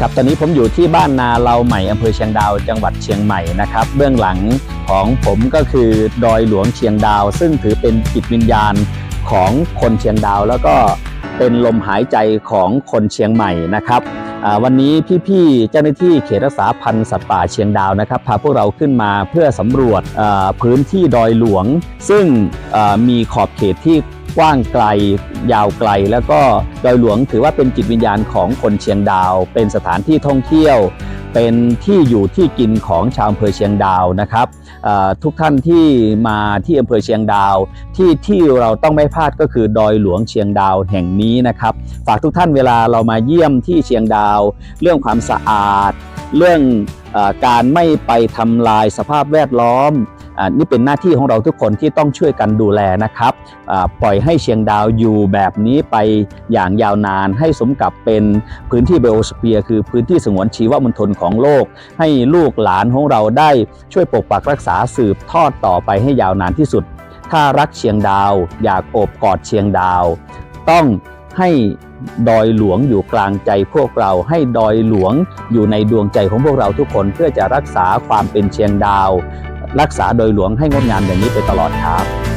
ครับตอนนี้ผมอยู่ที่บ้านนาเราใหม่อำเภอเชียงดาวจังหวัดเชียงใหม่นะครับ เบื้องหลังของผมก็คือดอยหลวงเชียงดาว ซึ่งถือเป็นจิตวิญญาณของคนเชียงดาว แล้วก็เป็นลมหายใจของคนเชียงใหม่นะครับวันนี้พี่ๆเจ้าหน้าที่เขตรักษาพันธุ์สัตว์ป่าเชียงดาวนะครับพาพวกเราขึ้นมาเพื่อสำรวจพื้นที่ดอยหลวง ซึ่งมีขอบเขตที่ กว้างไกล ยาวไกล แล้วก็ดอยหลวงถือว่าเป็นจิตวิญญาณของคนเชียงดาว เป็นสถานที่ท่องเที่ยว เป็นที่อยู่ที่กินของชาวอำเภอเชียงดาวนะครับทุกท่านที่มาที่อำเภอเชียงดาว ที่ที่เราต้องไม่พลาดก็คือดอยหลวงเชียงดาวแห่งนี้นะครับ ฝากทุกท่านเวลาเรามาเยี่ยมที่เชียงดาว เรื่องความสะอาด เรื่องอการไม่ไปทำลายสภาพแวดล้อม นี่เป็นหน้าที่ของเราทุกคนที่ต้องช่วยกันดูแลนะครับปล่อยให้เชียงดาวอยู่แบบนี้ไปอย่างยาวนาน ให้สมกับเป็นพื้นที่ไบโอสเปียร์คือพื้นที่สงวนชีวมณฑลของโลก ให้ลูกหลานของเราได้ช่วยปกปักรักษาสืบทอดต่อไปให้ยาวนานที่สุด ถ้ารักเชียงดาว อยากโอบกอดเชียงดาว ต้องให้ดอยหลวงอยู่กลางใจพวกเราให้ดอยหลวงอยู่ในดวงใจของพวกเราทุกคนเพื่อจะรักษาความเป็นเชียงดาว รักษาโดยหลวงให้งดงามอย่างนี้ไปตลอดครับ